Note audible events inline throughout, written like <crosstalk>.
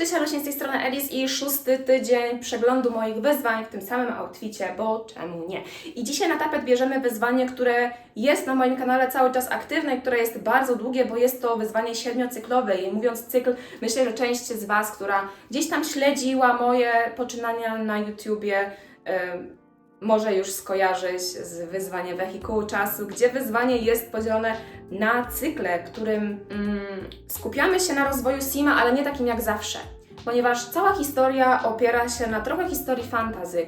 Cześć, Halusin, z tej strony Elis i szósty tydzień przeglądu moich wyzwań w tym samym outficie, bo czemu nie? I dzisiaj na tapet bierzemy wyzwanie, które jest na moim kanale cały czas aktywne i które jest bardzo długie, bo jest to wyzwanie siedmiocyklowe i mówiąc cykl, myślę, że część z Was, która gdzieś tam śledziła moje poczynania na YouTubie, może już skojarzyć z wyzwaniem wehikułu czasu, gdzie wyzwanie jest podzielone na cykle, którym mm, skupiamy się na rozwoju Sima, ale nie takim jak zawsze. Ponieważ cała historia opiera się na trochę historii fantazy,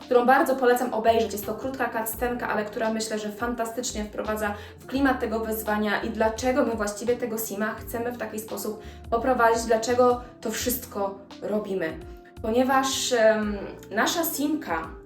którą bardzo polecam obejrzeć. Jest to krótka cutscenka, ale która myślę, że fantastycznie wprowadza w klimat tego wyzwania i dlaczego my właściwie tego Sima chcemy w taki sposób poprowadzić, dlaczego to wszystko robimy. Ponieważ em, nasza Simka,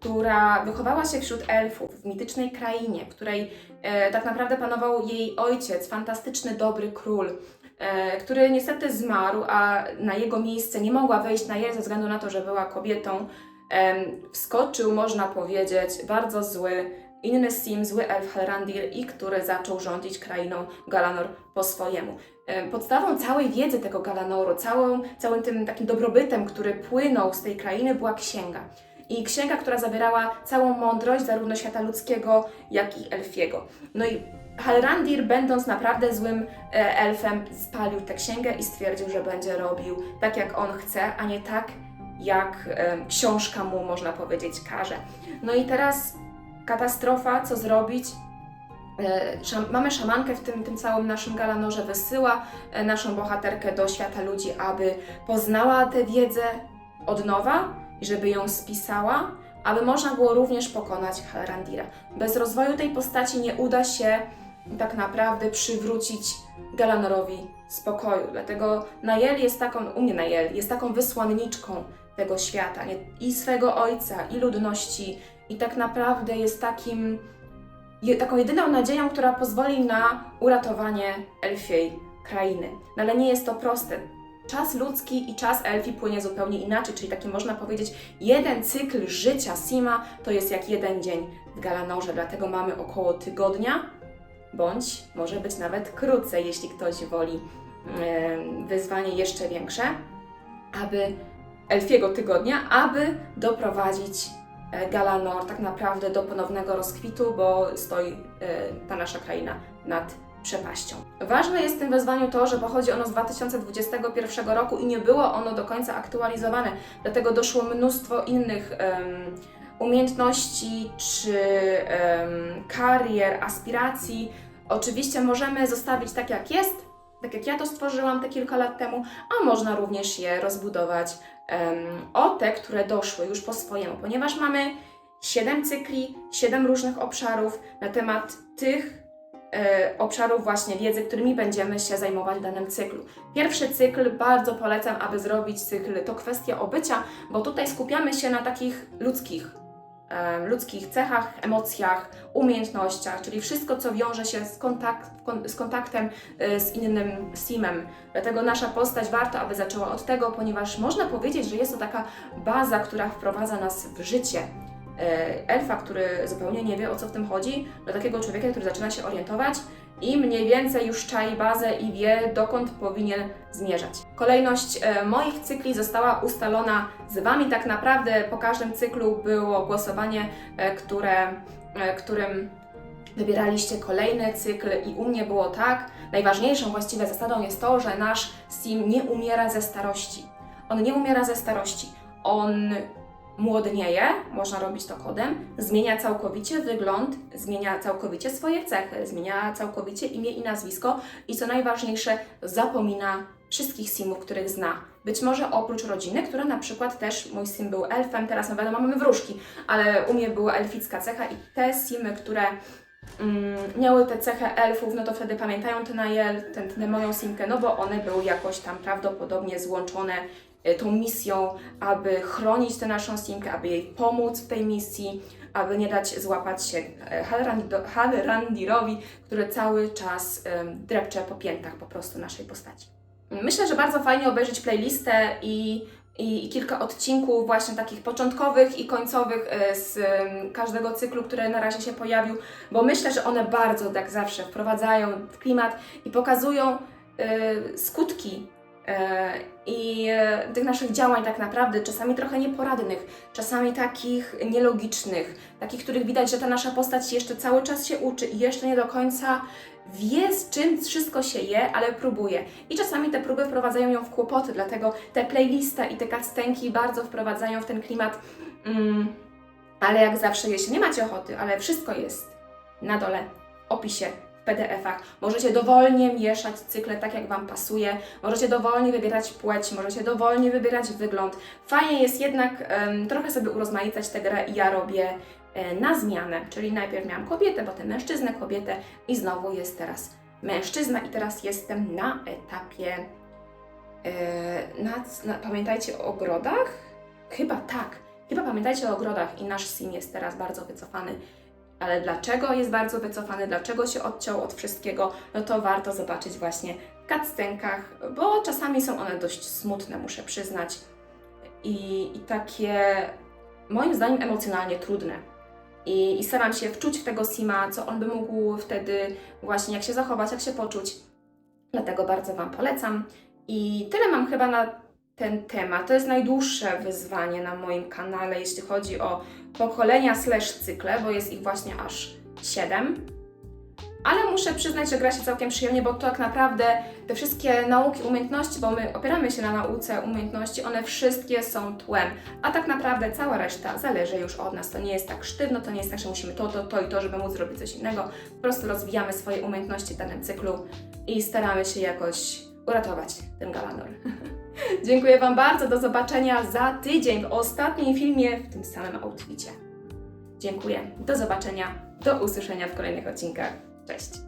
która wychowała się wśród elfów w mitycznej krainie, w której e, tak naprawdę panował jej ojciec, fantastyczny, dobry król, e, który niestety zmarł, a na jego miejsce nie mogła wejść na je ze względu na to, że była kobietą. Em, wskoczył, można powiedzieć, bardzo zły inny sim, zły elf Halrandir i który zaczął rządzić krainą Galanor po swojemu. Em, Podstawą całej wiedzy tego Galanoru, całą, całym tym takim dobrobytem, który płynął z tej krainy, była księga. I księga, która zawierała całą mądrość zarówno świata ludzkiego, jak i elfiego. No i Halrandir, będąc naprawdę złym e, elfem, spalił tę księgę i stwierdził, że będzie robił tak, jak on chce, a nie tak, jak e, książka mu, można powiedzieć, każe. No i teraz katastrofa, co zrobić? E, mamy szamankę w tym, tym całym naszym galanorze, wysyła naszą bohaterkę do świata ludzi, aby poznała tę wiedzę od nowa i żeby ją spisała, aby można było również pokonać Halrandira. Bez rozwoju tej postaci nie uda się tak naprawdę przywrócić Galanorowi spokoju. Dlatego Najel jest taką, u mnie Najel, jest taką wysłanniczką tego świata, nie? i swego ojca, i ludności, i tak naprawdę jest takim, je, taką jedyną nadzieją, która pozwoli na uratowanie elfiej krainy. No ale nie jest to proste. Czas ludzki i czas elfi płynie zupełnie inaczej, czyli taki można powiedzieć, jeden cykl życia Sima to jest jak jeden dzień w Galanorze, dlatego mamy około tygodnia, bądź może być nawet krócej, jeśli ktoś woli wyzwanie jeszcze większe, aby elfiego tygodnia, aby doprowadzić e, Galanor tak naprawdę do ponownego rozkwitu, bo stoi e, ta nasza kraina nad przepaścią. Ważne jest w tym wezwaniu to, że pochodzi ono z 2021 roku i nie było ono do końca aktualizowane, dlatego doszło mnóstwo innych em, umiejętności czy em, karier, aspiracji. Oczywiście możemy zostawić tak jak jest, tak jak ja to stworzyłam te kilka lat temu, a można również je rozbudować em, o te, które doszły już po swojemu, ponieważ mamy 7 cykli, 7 różnych obszarów na temat tych obszarów właśnie wiedzy, którymi będziemy się zajmować w danym cyklu. Pierwszy cykl bardzo polecam, aby zrobić cykl to kwestia obycia, bo tutaj skupiamy się na takich ludzkich e, ludzkich cechach, emocjach, umiejętnościach, czyli wszystko, co wiąże się z, kontakt, kon- z kontaktem e, z innym simem. Dlatego nasza postać warto, aby zaczęła od tego, ponieważ można powiedzieć, że jest to taka baza, która wprowadza nas w życie. E, Elfa, który zupełnie nie wie o co w tym chodzi, do takiego człowieka, który zaczyna się orientować i mniej więcej już czai bazę i wie, dokąd powinien zmierzać. Kolejność e, moich cykli została ustalona z Wami. Tak naprawdę po każdym cyklu było głosowanie, e, które, którym wybieraliście kolejny cykl i u mnie było tak. Najważniejszą właściwie zasadą jest to, że nasz sim nie umiera ze starości. On nie umiera ze starości. On młodnieje, można robić to kodem, zmienia całkowicie wygląd, zmienia całkowicie swoje cechy, zmienia całkowicie imię i nazwisko i co najważniejsze, zapomina wszystkich simów, których zna. Być może oprócz rodziny, która na przykład też, mój sim był elfem, teraz no wiadomo, mamy wróżki, ale u mnie była elficka cecha i te simy, które mm, miały tę cechę elfów, no to wtedy pamiętają tę Najel, tę, moją simkę, no bo one były jakoś tam prawdopodobnie złączone tą misją, aby chronić tę naszą simkę, aby jej pomóc w tej misji, aby nie dać złapać się e, Halrandirowi, który cały czas drepcze po piętach po prostu naszej postaci. Myślę, że bardzo fajnie obejrzeć playlistę i, i, kilka odcinków właśnie takich początkowych i końcowych e, z każdego cyklu, który na razie się pojawił, bo myślę, że one bardzo tak zawsze wprowadzają w klimat i pokazują e, skutki e, i takie, tych naszych działań tak naprawdę, czasami trochę nieporadnych, czasami takich nielogicznych, takich, których widać, że ta nasza postać jeszcze cały czas się uczy i jeszcze nie do końca wie, z czym wszystko się je, ale próbuje. I czasami te próby wprowadzają ją w kłopoty, dlatego te playlista i te cutscenki bardzo wprowadzają w ten klimat. Mm, ale jak zawsze, jeśli nie macie ochoty, ale wszystko jest na dole, w opisie, PDF-ach. Możecie dowolnie mieszać cykle tak, jak Wam pasuje. Możecie dowolnie wybierać płeć, możecie dowolnie wybierać wygląd. Fajnie jest jednak em, trochę sobie urozmaicać tę grę i ja robię e, na zmianę. Czyli najpierw miałam kobietę, potem mężczyznę, kobietę i znowu jest teraz mężczyzna i teraz jestem na etapie e, na, na, pamiętajcie o ogrodach? Chyba tak. Chyba pamiętajcie o ogrodach i nasz sim jest teraz bardzo wycofany. Ale dlaczego jest bardzo wycofany, dlaczego się odciął od wszystkiego, no to warto zobaczyć właśnie w cutscenkach, bo czasami są one dość smutne, muszę przyznać. I, i takie, moim zdaniem, emocjonalnie trudne. I, I staram się wczuć w tego Sima, co on by mógł wtedy, właśnie jak się zachować, jak się poczuć. Dlatego bardzo Wam polecam. I tyle mam chyba na ten temat. To jest najdłuższe wyzwanie na moim kanale, jeśli chodzi o pokolenia slash cykle, bo jest ich właśnie aż 7. Ale muszę przyznać, że gra się całkiem przyjemnie, bo to tak naprawdę te wszystkie nauki, umiejętności, bo my opieramy się na nauce umiejętności, one wszystkie są tłem. A tak naprawdę cała reszta zależy już od nas. To nie jest tak sztywno, to nie jest tak, że musimy to, to, to i to, żeby móc zrobić coś innego. Po prostu rozwijamy swoje umiejętności w danym cyklu i staramy się jakoś uratować ten Galanor. <laughs> Dziękuję Wam bardzo. Do zobaczenia za tydzień w ostatnim filmie w tym samym outficie. Dziękuję. Do zobaczenia. Do usłyszenia w kolejnych odcinkach. Cześć.